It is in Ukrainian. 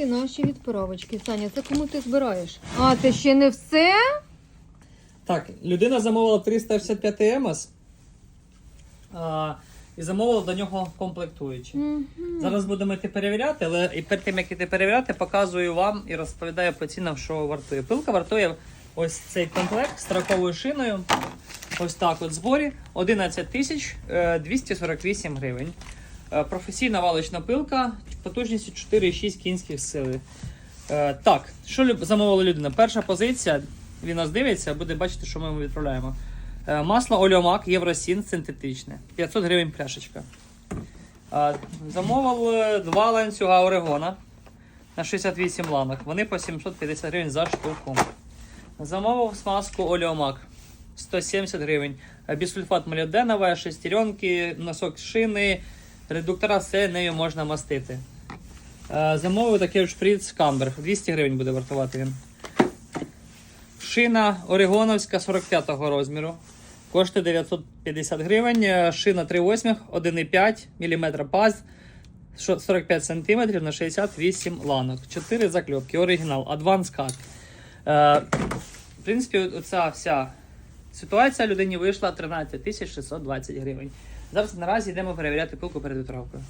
і наші відправочки. Саня, це кому ти збираєш? А, це ще не все? Так, людина замовила 365 ЕМС а, і замовила до нього комплектуючі. Мгм. Зараз будемо йти перевіряти, але і перед тим, як іти перевіряти, показую вам і розповідаю по цінам, що вартує. Пилка вартує ось цей комплект з траковою шиною. Ось так от зборі 11 тисяч е, 248 гривень. Е, Професійна валична пилка потужністю 4,6 кінських сили. Е, Так, що замовила людина? Перша позиція, він нас дивиться, буде бачити, що ми йому відправляємо. Е, Масло Оліомак Євросін синтетичне. 500 гривень пляшечка. Замовив два ланцюга Орегона на 68 ланок. Вони по 750 гривень за штуку. Замовив смазку Оліомак 170 гривень. Бісульфат молібденова, шестеренки, носок шини, редуктора, все нею можна мастити. Е, Замовив такий шприц Камбер. 200 гривень буде вартувати він. Шина Орегоновська 45-го розміру. Коштує 950 гривень. Е, Шина 3,8, 1,5 мм паз, 45 см на 68 ланок. 4 закльопки. Оригінал. Advance Cut. Е, в принципі, оця вся ситуація людині вийшла 13 620 гривень. Зараз наразі йдемо перевіряти пилку перед відправкою.